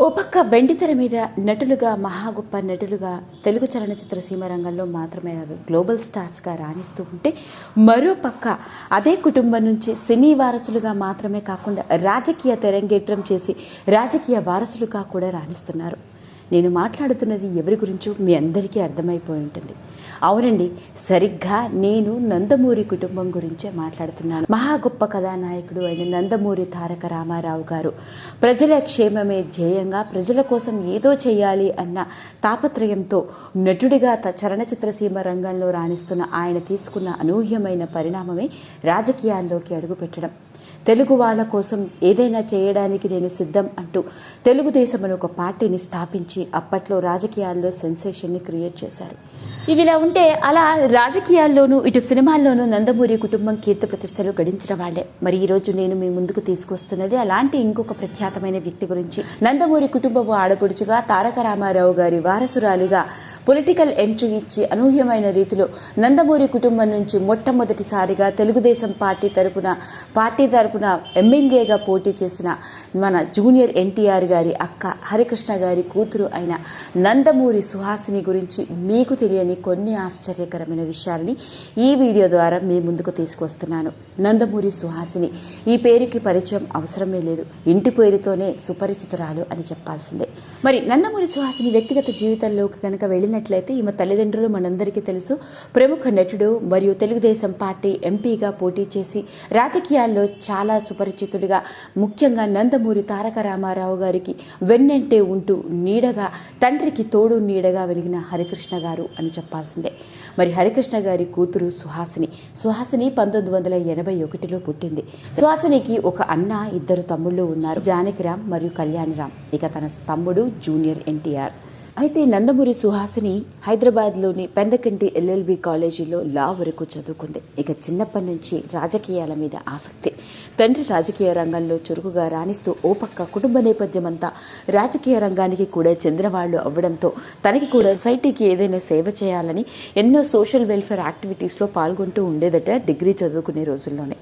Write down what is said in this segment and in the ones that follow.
ఓ పక్క వెండితెర మీద నటులుగా మహా గొప్ప నటులుగా తెలుగు చలనచిత్ర సీమ రంగంలో మాత్రమే కాదు గ్లోబల్ స్టార్స్గా రాణిస్తూ ఉంటే మరో పక్క అదే కుటుంబం నుంచి సినీ వారసులుగా మాత్రమే కాకుండా రాజకీయ తెరంగేట్రం చేసి రాజకీయ వారసులుగా కూడా రాణిస్తున్నారు. నేను మాట్లాడుతున్నది ఎవరి గురించో మీ అందరికీ అర్థమైపోయి ఉంటుంది. అవునండి సరిగ్గా నేను నందమూరి కుటుంబం గురించే మాట్లాడుతున్నాను. మహా గొప్ప కథానాయకుడు అయిన నందమూరి తారక రామారావు గారు. ప్రజల క్షేమమే ధ్యేయంగా ప్రజల కోసం ఏదో చేయాలి అన్న తాపత్రయంతో నటుడిగా త- చలనచిత్ర సీమ రంగంలో రాణిస్తున్న ఆయన తీసుకున్న అనూహ్యమైన పరిణామమే రాజకీయాల్లోకి అడుగుపెట్టడం. తెలుగు వాళ్ళ కోసం ఏదైనా చేయడానికి నేను సిద్ధం అంటూ తెలుగుదేశం అనే ఒక పార్టీని స్థాపించి అప్పట్లో రాజకీయాల్లో సెన్సేషన్ని క్రియేట్ చేశారు. ఇదిలా ఉంటే అలా రాజకీయాల్లోనూ ఇటు సినిమాల్లోనూ నందమూరి కుటుంబం కీర్తి ప్రతిష్టలు గడించిన వాళ్ళే మరి ఈరోజు నేను మీ ముందుకు తీసుకొస్తున్నది అలాంటి ఇంకొక ప్రఖ్యాతమైన వ్యక్తి గురించి. నందమూరి కుటుంబపు ఆడపడుచుగా తారక రామారావు గారి వారసురాలిగా పొలిటికల్ ఎంట్రీ ఇచ్చి అనూహ్యమైన రీతిలో నందమూరి కుటుంబం నుంచి మొట్టమొదటిసారిగా తెలుగుదేశం పార్టీ తరపున పార్టీ తరపున ఎమ్మెల్యేగా పోటీ చేసిన మన జూనియర్ ఎన్టీఆర్ గారి అక్క హరికృష్ణ గారి కూతురు అయిన నందమూరి సుహాసిని గురించి మీకు తెలియని కొన్ని ఆశ్చర్యకరమైన విషయాలని ఈ వీడియో ద్వారా మీ ముందుకు తీసుకొస్తున్నాను. నందమూరి సుహాసిని ఈ పేరుకి పరిచయం అవసరమే లేదు. ఇంటి పేరుతోనే సుపరిచితురాలు అని చెప్పాల్సిందే. మరి నందమూరి సుహాసిని వ్యక్తిగత జీవితంలోకి కనుక వెళ్ళినట్లయితే ఈమె తల్లిదండ్రులు మనందరికీ తెలుసు. ప్రముఖ నటుడు మరియు తెలుగుదేశం పార్టీ ఎంపీగా పోటీ చేసి రాజకీయాల్లో చాలా సుపరిచితుడిగా. ముఖ్యంగా నందమూరి తారక రామారావు గారికి వెన్నంటే ఉంటూ నీడగా తండ్రికి తోడు నీడగా వెలిగిన హరికృష్ణ గారు అని చెప్పాల్సిందే. మరి హరికృష్ణ గారి కూతురు సుహాసిని. సుహాసిని పంతొమ్మిది వందల ఎనభై ఒకటిలో పుట్టింది. సుహాసినికి ఒక అన్న ఇద్దరు తమ్ముళ్ళు ఉన్నారు. జానకిరామ్ మరియు కళ్యాణిరామ్ ఇక తన తమ్ముడు జూనియర్ ఎన్టీఆర్. అయితే నందమూరి సుహాసిని హైదరాబాద్లోని పెండకంటి ఎల్ఎల్బి కాలేజీలో లా వరకు చదువుకుంది. ఇక చిన్నప్పటి నుంచి రాజకీయాల మీద ఆసక్తి తండ్రి రాజకీయ రంగంలో చురుకుగా రాణిస్తూ ఓ పక్క కుటుంబ నేపథ్యమంతా రాజకీయ రంగానికి కూడా చెందినవాళ్ళు అవ్వడంతో తనకి కూడా సొసైటీకి ఏదైనా సేవ చేయాలని ఎన్నో సోషల్ వెల్ఫేర్ యాక్టివిటీస్లో పాల్గొంటూ ఉండేదట డిగ్రీ చదువుకునే రోజుల్లోనే.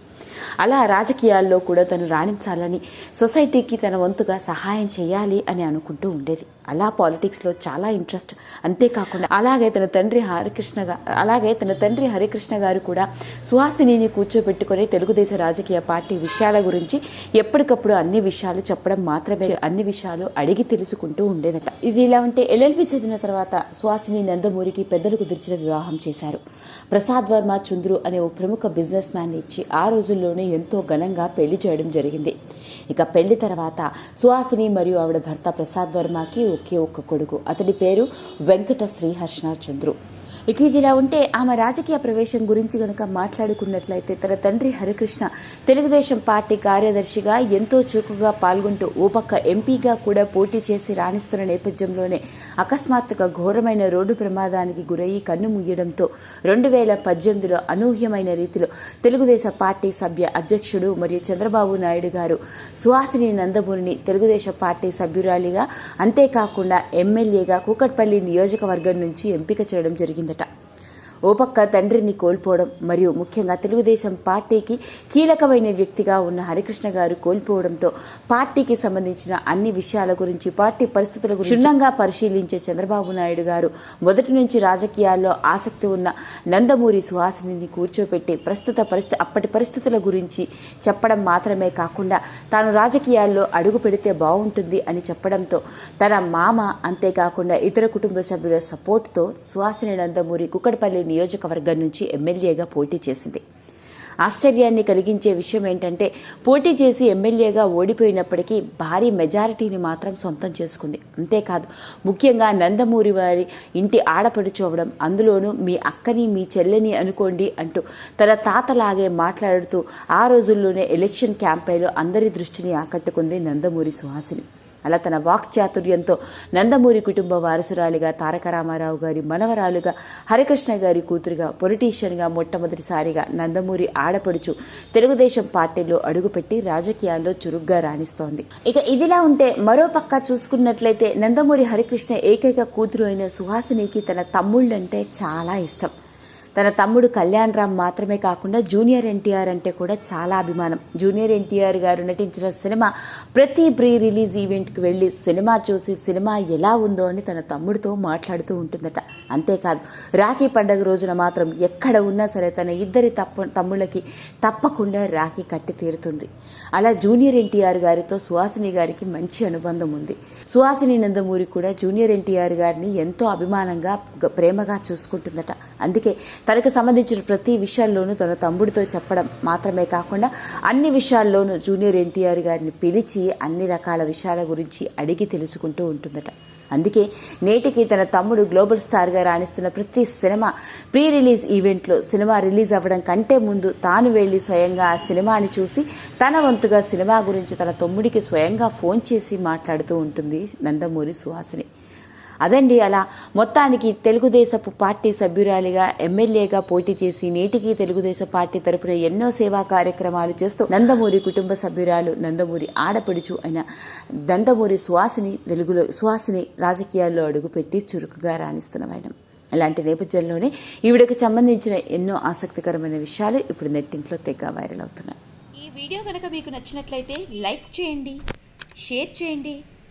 అలా రాజకీయాల్లో కూడా తను రాణించాలని సొసైటీకి తన వంతుగా సహాయం చేయాలి అని అనుకుంటూ ఉండేది. అలా పాలిటిక్స్లో చాలా ఇంట్రెస్ట్. అంతేకాకుండా అలాగే తన తండ్రి హరికృష్ణ అలాగే తన తండ్రి హరికృష్ణ గారు కూడా సుహాసినిని కూర్చోబెట్టుకొని తెలుగుదేశ రాజకీయ పార్టీ విషయాల గురించి ఎప్పటికప్పుడు అన్ని విషయాలు చెప్పడం మాత్రమే అన్ని విషయాలు అడిగి తెలుసుకుంటూ ఉండేదట. ఇది ఇలా ఉంటే ఎల్ఎల్బి చదివిన తర్వాత సుహాసిని నందమూరికి పెద్దలు కుదిర్చిన వివాహం చేశారు. ప్రసాద్ వర్మ చంద్రు అనే ఓ ప్రముఖ బిజినెస్ మ్యాన్ ఇచ్చి ఆ రోజుల్లో రోజుల్లోనే ఎంతో ఘనంగా పెళ్ళి చేయడం జరిగింది. ఇక పెళ్ళి తర్వాత సుహాసిని మరియు ఆవిడ భర్త ప్రసాద్ వర్మకి ఒకే ఒక్క కొడుకు. అతడి పేరు వెంకట శ్రీహర్షణ చంద్రు. ఇక ఇది ఇలా ఉంటే ఆమె రాజకీయ ప్రవేశం గురించి గనుక మాట్లాడుకున్నట్లయితే తన తండ్రి హరికృష్ణ తెలుగుదేశం పార్టీ కార్యదర్శిగా ఎంతో చురుకుగా పాల్గొంటూ ఓ పక్క ఎంపీగా కూడా పోటీ చేసి రాణిస్తున్న నేపథ్యంలోనే అకస్మాత్తుగా ఘోరమైన రోడ్డు ప్రమాదానికి గురయ్యి కన్ను ముయ్యడంతో రెండు వేల పద్దెనిమిదిలో అనూహ్యమైన రీతిలో తెలుగుదేశం పార్టీ సభ్య అధ్యక్షుడు మరియు చంద్రబాబు నాయుడు గారు సుహాసిని నందమూరిని తెలుగుదేశం పార్టీ సభ్యురాలిగా అంతేకాకుండా ఎమ్మెల్యేగా కూకట్పల్లి నియోజకవర్గం నుంచి ఎంపిక చేయడం జరిగింది టాటా ఓ పక్క తండ్రిని కోల్పోవడం మరియు ముఖ్యంగా తెలుగుదేశం పార్టీకి కీలకమైన వ్యక్తిగా ఉన్న హరికృష్ణ గారు కోల్పోవడంతో పార్టీకి సంబంధించిన అన్ని విషయాల గురించి పార్టీ పరిస్థితుల గురించి క్షుణ్ణంగా పరిశీలించే చంద్రబాబు నాయుడు గారు మొదటి నుంచి రాజకీయాల్లో ఆసక్తి ఉన్న నందమూరి సుహాసిని కూర్చోపెట్టి ప్రస్తుత పరిస్థితి అప్పటి పరిస్థితుల గురించి చెప్పడం మాత్రమే కాకుండా తాను రాజకీయాల్లో అడుగు పెడితే బాగుంటుంది అని చెప్పడంతో తన మామ అంతేకాకుండా ఇతర కుటుంబ సభ్యుల సపోర్టుతో సుహాసిని నందమూరి కుక్కడపల్లి నియోజకవర్గం నుంచి ఎమ్మెల్యేగా పోటీ చేసింది. ఆశ్చర్యాన్ని కలిగించే విషయం ఏంటంటే పోటీ చేసి ఎమ్మెల్యేగా ఓడిపోయినప్పటికీ భారీ మెజారిటీని మాత్రం సొంతం చేసుకుంది. అంతేకాదు ముఖ్యంగా నందమూరి వారి ఇంటి ఆడపడుచోవడం అందులోనూ మీ అక్కని మీ చెల్లెని అనుకోండి అంటూ తన తాతలాగే మాట్లాడుతూ ఆ రోజుల్లోనే ఎలక్షన్ క్యాంపెయిన్లో అందరి దృష్టిని ఆకట్టుకుంది నందమూరి సుహాసిని. అలా తన వాక్ చాతుర్యంతో నందమూరి కుటుంబ వారసురాలిగా తారక రామారావు గారి మనవరాలుగా హరికృష్ణ గారి కూతురుగా పొలిటీషియన్గా మొట్టమొదటిసారిగా నందమూరి ఆడపడుచు తెలుగుదేశం పార్టీలో అడుగుపెట్టి రాజకీయాల్లో చురుగ్గా రాణిస్తోంది. ఇక ఇదిలా ఉంటే మరో పక్క చూసుకున్నట్లయితే నందమూరి హరికృష్ణ ఏకైక కూతురు అయిన సుహాసినికి తన తమ్ముళ్ళంటే చాలా ఇష్టం. తన తమ్ముడు కళ్యాణ్ రామ్ మాత్రమే కాకుండా జూనియర్ ఎన్టీఆర్ అంటే కూడా చాలా అభిమానం. జూనియర్ ఎన్టీఆర్ గారు నటించిన సినిమా ప్రతి ప్రీ రిలీజ్ ఈవెంట్కి వెళ్ళి సినిమా చూసి సినిమా ఎలా ఉందో అని తన తమ్ముడితో మాట్లాడుతూ ఉంటుందట. అంతేకాదు రాఖీ పండగ రోజున మాత్రం ఎక్కడ ఉన్నా సరే తన ఇద్దరి తప్ప తమ్ముళ్ళకి తప్పకుండా రాఖీ కట్టి తీరుతుంది. అలా జూనియర్ ఎన్టీఆర్ గారితో సుహాసిని గారికి మంచి అనుబంధం ఉంది. సుహాసిని నందమూరి కూడా జూనియర్ ఎన్టీఆర్ గారిని ఎంతో అభిమానంగా ప్రేమగా చూసుకుంటుందట. అందుకే తనకు సంబంధించిన ప్రతి విషయాల్లోనూ తన తమ్ముడితో చెప్పడం మాత్రమే కాకుండా అన్ని విషయాల్లోనూ జూనియర్ ఎన్టీఆర్ గారిని పిలిచి అన్ని రకాల విషయాల గురించి అడిగి తెలుసుకుంటూ ఉంటుందట. అందుకే నేటికి తన తమ్ముడు గ్లోబల్ స్టార్గా రాణిస్తున్న ప్రతి సినిమా ప్రీ రిలీజ్ ఈవెంట్లో సినిమా రిలీజ్ అవ్వడం కంటే ముందు తాను వెళ్ళి స్వయంగా ఆ సినిమాని చూసి తన వంతుగా సినిమా గురించి తన తమ్ముడికి స్వయంగా ఫోన్ చేసి మాట్లాడుతూ ఉంటుంది నందమూరి సుహాసిని. అదండి అలా. మొత్తానికి తెలుగుదేశపు పార్టీ సభ్యురాలిగా ఎమ్మెల్యేగా పోటీ చేసి నేటికి తెలుగుదేశం పార్టీ తరపున ఎన్నో సేవా కార్యక్రమాలు చేస్తూ నందమూరి కుటుంబ సభ్యురాలు నందమూరి ఆడపడుచు అయిన నందమూరి సువాసిని వెలుగులో సువాసిని రాజకీయాల్లో అడుగుపెట్టి చురుకుగా రాణిస్తున్న వైనం ఇలాంటి నేపథ్యంలోనే ఈవిడకు సంబంధించిన ఎన్నో ఆసక్తికరమైన విషయాలు ఇప్పుడు నెట్టింట్లో తెగ వైరల్ అవుతున్నాయి. ఈ వీడియో కనుక మీకు నచ్చినట్లయితే లైక్ చేయండి షేర్ చేయండి.